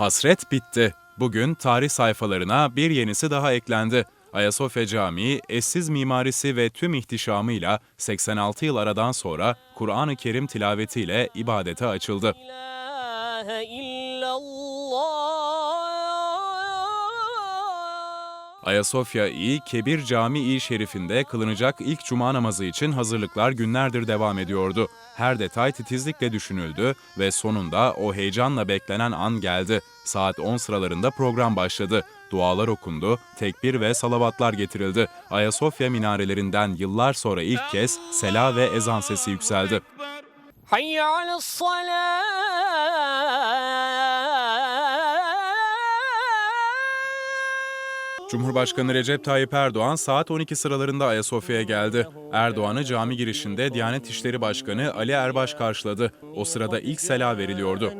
Hasret bitti. Bugün tarih sayfalarına bir yenisi daha eklendi. Ayasofya Camii, eşsiz mimarisi ve tüm ihtişamıyla 86 yıl aradan sonra Kur'an-ı Kerim tilavetiyle ibadete açıldı. Ayasofya İ Kebir Camii Şerif'inde kılınacak ilk cuma namazı için hazırlıklar günlerdir devam ediyordu. Her detay titizlikle düşünüldü ve sonunda o heyecanla beklenen an geldi. Saat 10 sıralarında program başladı. Dualar okundu, tekbir ve salavatlar getirildi. Ayasofya minarelerinden yıllar sonra ilk kez sela ve ezan sesi yükseldi. Hayya Cumhurbaşkanı Recep Tayyip Erdoğan saat 12 sıralarında Ayasofya'ya geldi. Erdoğan'ı cami girişinde Diyanet İşleri Başkanı Ali Erbaş karşıladı. O sırada ilk sela veriliyordu.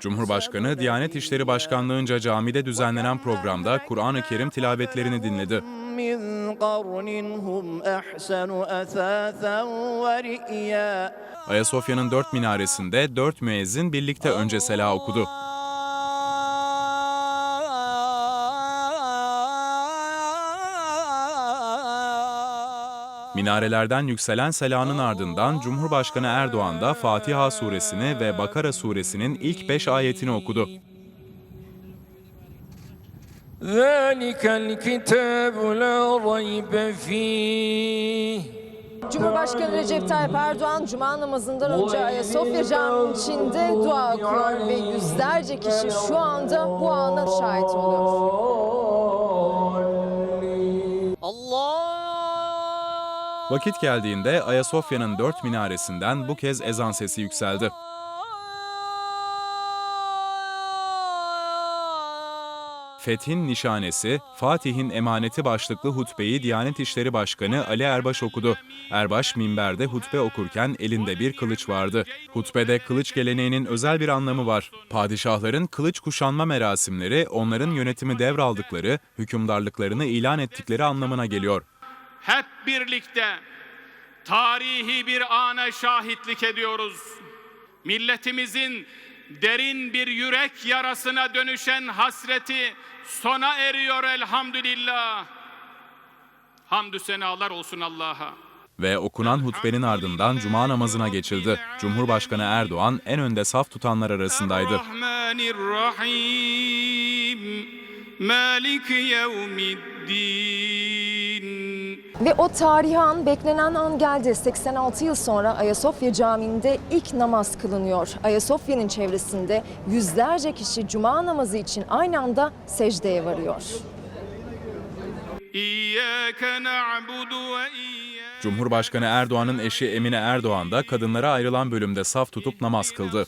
Cumhurbaşkanı Diyanet İşleri Başkanlığı'nca camide düzenlenen programda Kur'an-ı Kerim tilavetlerini dinledi. من قرن هم أحسن أثاثا ورئيا Ayasofya'nın dört minaresinde dört müezzin birlikte önce sela okudu. Minarelerden yükselen selanın ardından Cumhurbaşkanı Erdoğan da Fatiha suresini ve Bakara suresinin ilk beş ayetini okudu. ذلك الكتاب لا ريب فيه Cumhurbaşkanı Recep Tayyip Erdoğan Cuma namazından önce Ayasofya Camii'nin içinde dua okuyor ve yüzlerce kişi şu anda bu ana şahit oluyor. الله Vakit geldiğinde Ayasofya'nın dört minaresinden bu kez ezan sesi yükseldi. Fethin Nişanesi, Fatih'in Emaneti başlıklı hutbeyi Diyanet İşleri Başkanı Ali Erbaş okudu. Erbaş minberde hutbe okurken elinde bir kılıç vardı. Hutbede kılıç geleneğinin özel bir anlamı var. Padişahların kılıç kuşanma merasimleri onların yönetimi devraldıkları, hükümdarlıklarını ilan ettikleri anlamına geliyor. hep birlikte tarihi bir ana şahitlik ediyoruz. Milletimizin derin bir yürek yarasına dönüşen hasreti sona eriyor elhamdülillah. Hamdü senalar olsun Allah'a. Ve okunan hutbenin ardından cuma namazına geçildi. Cumhurbaşkanı Erdoğan en önde saf tutanlar arasındaydı. Malik yevmiddin. Ve o tarihi an, beklenen an geldi. 86 yıl sonra Ayasofya Camii'nde ilk namaz kılınıyor. Ayasofya'nın çevresinde yüzlerce kişi cuma namazı için aynı anda secdeye varıyor. Cumhurbaşkanı Erdoğan'ın eşi Emine Erdoğan da kadınlara ayrılan bölümde saf tutup namaz kıldı.